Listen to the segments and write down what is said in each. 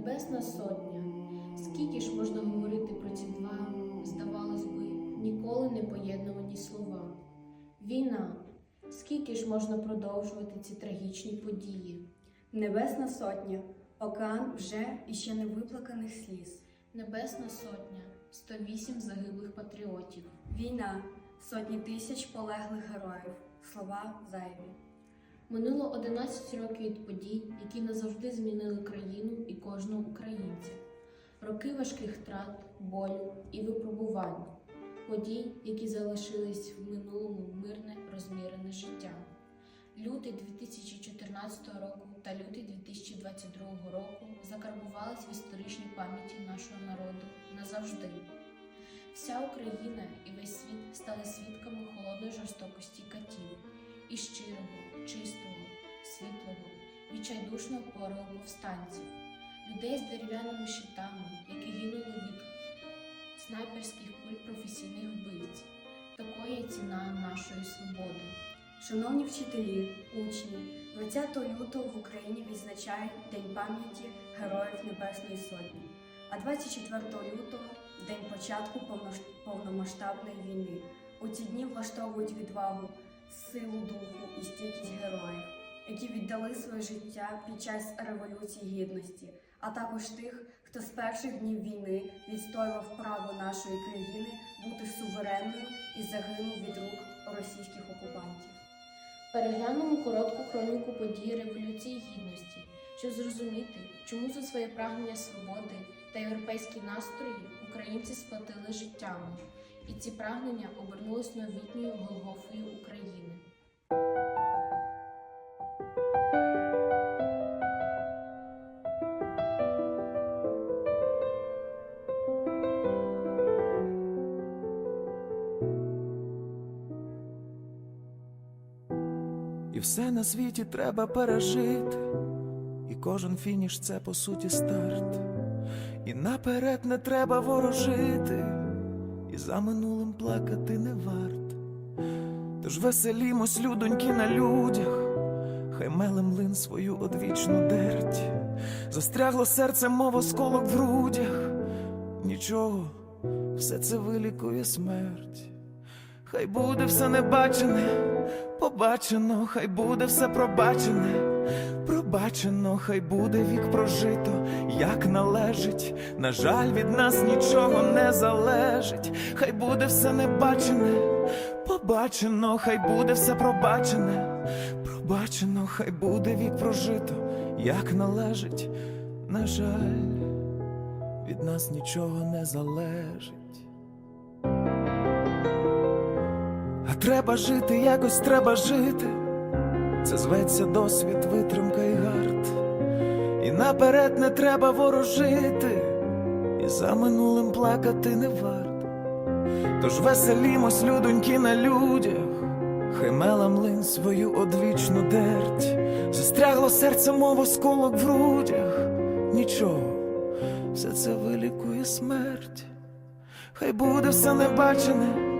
Небесна сотня. Скільки ж можна говорити про ці два, здавалось би, ніколи не поєднувані слова? Війна. Скільки ж можна продовжувати ці трагічні події? Небесна сотня, океан вже іще не виплаканих сліз. Небесна сотня, 108 загиблих патріотів. Війна, сотні тисяч полеглих героїв. Слова зайві. Минуло 11 років від подій, які назавжди змінили країну і кожного українця. Роки важких втрат, болю і випробувань, подій, які залишились в минулому мирне розмірене життя. Лютий 2014 року та лютий 2022 року закарбувались в історичній пам'яті нашого народу назавжди. Вся Україна і весь світ стали свідками холодної жорстокості катів і щирого, чистого, світлого, відчайдушного порогу повстанців, людей з дерев'яними щитами, які гинули від снайперських куль професійних вбивць. Такої ціна нашої свободи. Шановні вчителі, учні, 20 лютого в Україні відзначають День пам'яті Героїв Небесної Сотні, а 24 лютого день початку повномасштабної війни. У ці дні влаштовують відвагу, силу духу і стійкість героїв, які віддали своє життя під час Революції Гідності, а також тих, хто з перших днів війни відстоював право нашої країни бути суверенною і загинув від рук російських окупантів. Переглянемо коротку хроніку подій Революції Гідності, щоб зрозуміти, чому за своє прагнення свободи та європейські настрої українці сплатили життями, і ці прагнення обернулись новітньою Голгофою України. І все на світі треба пережити, і кожен фініш це по суті старт. І наперед не треба ворожити, і за минулим плакати не варт. Тож веселімось, людоньки, на людях, хай меле млин свою одвічну дерть. Застрягло серце, мов осколок в грудях. Нічого, все це вилікує смерть. Хай буде все небачене, побачено, хай буде все пробачене, пробачено, хай буде вік прожито, як належить. На жаль, від нас нічого не залежить, хай буде все небачене, побачено, хай буде все пробачене, пробачено, хай буде вік прожито, як належить. На жаль, від нас нічого не залежить. А треба жити, якось треба жити. Це зветься досвід, витримка і гард. І наперед не треба ворожити, і за минулим плакати не варт. Тож веселімось, людоньки, на людях, хай мела млин свою одвічну дерть. Застрягло серце, мов осколок в грудях. Нічого, все це вилікує смерть. Хай буде все небачене.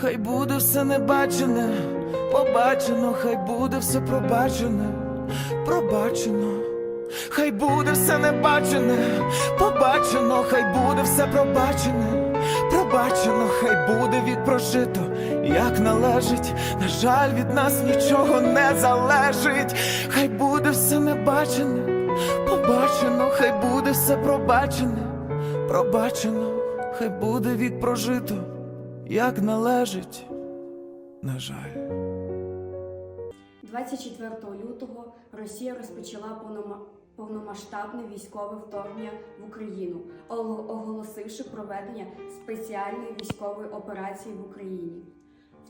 Хай буде все небачене, побачено, хай буде все пробачене, пробачено, хай буде все небачене, побачено, хай буде все пробачене, пробачено, хай буде вік прожито, як належить. На жаль, від нас нічого не залежить, хай буде все небачене, побачено, хай буде все пробачене, пробачено, хай буде вік прожито як належить, на жаль. 24 лютого Росія розпочала повнома- повномасштабне військове вторгнення в Україну, ого- оголосивши проведення спеціальної військової операції в Україні.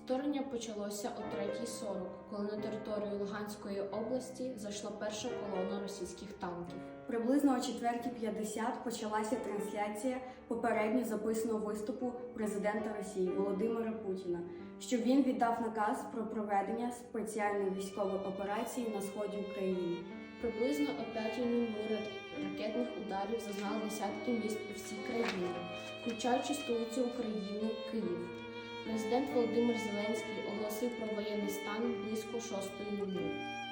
Вторгнення почалося о 3.40, коли на територію Луганської області зайшла перша колона російських танків. Приблизно о 4.50 почалася трансляція попередньо записаного виступу президента Росії Володимира Путіна, що він віддав наказ про проведення спеціальної військової операції на сході України. Приблизно о 5.00 ракетних ударів зазнали десятки міст по всій країні, включаючи столицю України Київ. Президент Володимир Зеленський оголосив про воєнний стан близько 6.00.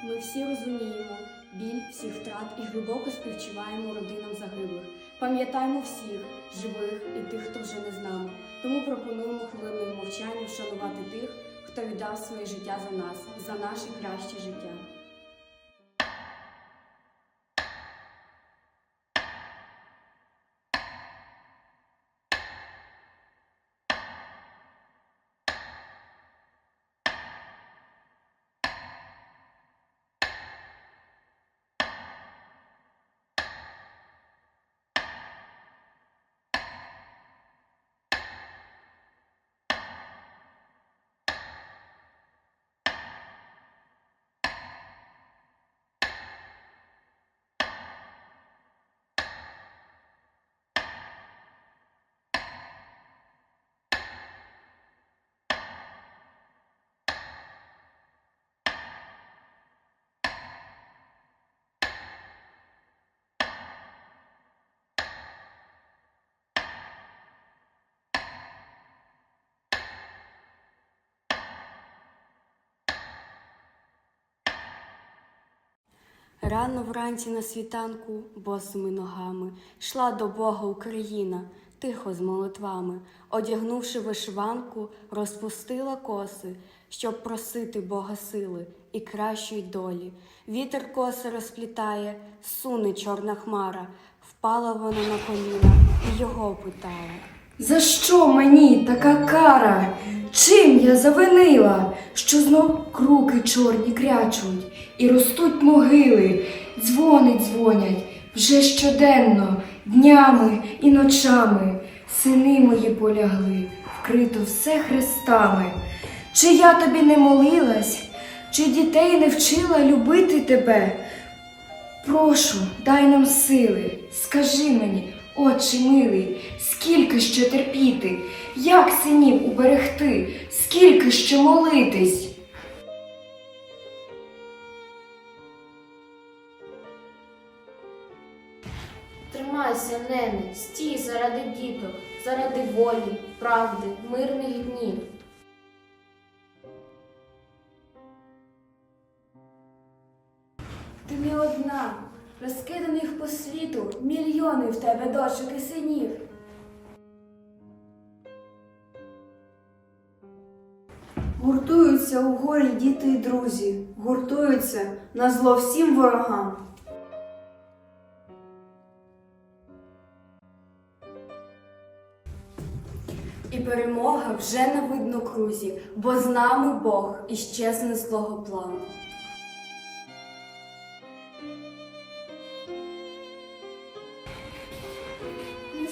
Ми всі розуміємо біль всіх втрат і глибоко співчуваємо родинам загиблих. Пам'ятаємо всіх живих і тих, хто вже не з нами. Тому пропонуємо хвилиною мовчання вшанувати тих, хто віддав своє життя за нас, за наше краще життя. Рано вранці на світанку, босими ногами, йшла до Бога Україна, тихо з молитвами, одягнувши вишиванку, розпустила коси, щоб просити Бога сили і кращої долі. Вітер коси розплітає, суне чорна хмара, впала вона на коліна і його питала. За що мені така кара? Чим я завинила, що знов круки чорні крячуть, і ростуть могили, дзвони дзвонять вже щоденно, днями і ночами. Сини мої полягли, вкрито все хрестами. Чи я тобі не молилась, чи дітей не вчила любити тебе? Прошу, дай нам сили, скажи мені, отче милий, скільки ще терпіти, як синів уберегти, скільки ще молитись? Тримайся, нене, стій заради діток, заради волі, правди, мирних днів. Ти не одна, розкиданих по світу, мільйони в тебе дочок і синів. Гуртуються у горі діти й друзі, гуртуються на зло всім ворогам. І перемога вже на видно крузі, бо з нами Бог і щезне злого плану.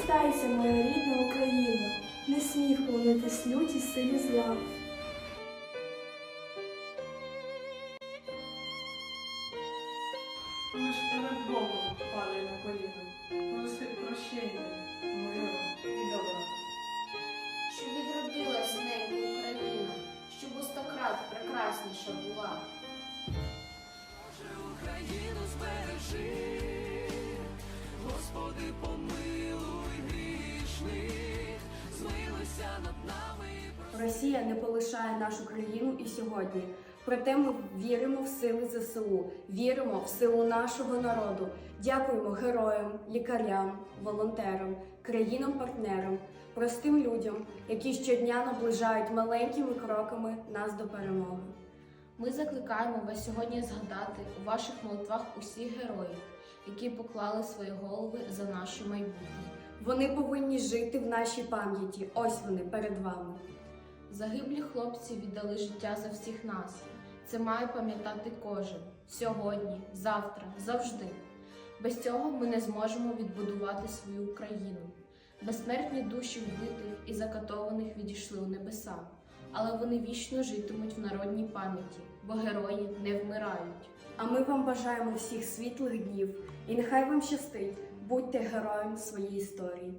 Не стайся, моя рідна Україна, не смій вклонитись люті силі зла. Росія не полишає нашу країну і сьогодні. Проте ми віримо в сили ЗСУ, віримо в силу нашого народу. Дякуємо героям, лікарям, волонтерам, країнам-партнерам, простим людям, які щодня наближають маленькими кроками нас до перемоги. Ми закликаємо вас сьогодні згадати у ваших молитвах усіх героїв, які поклали свої голови за наше майбутнє. Вони повинні жити в нашій пам'яті. Ось вони перед вами. Загиблі хлопці віддали життя за всіх нас. Це має пам'ятати кожен сьогодні, завтра, завжди. Без цього ми не зможемо відбудувати свою країну. Безсмертні душі вбитих і закатованих відійшли у небеса, але вони вічно житимуть в народній пам'яті, бо герої не вмирають. А ми вам бажаємо всіх світлих днів і нехай вам щастить, будьте героєм своєї історії.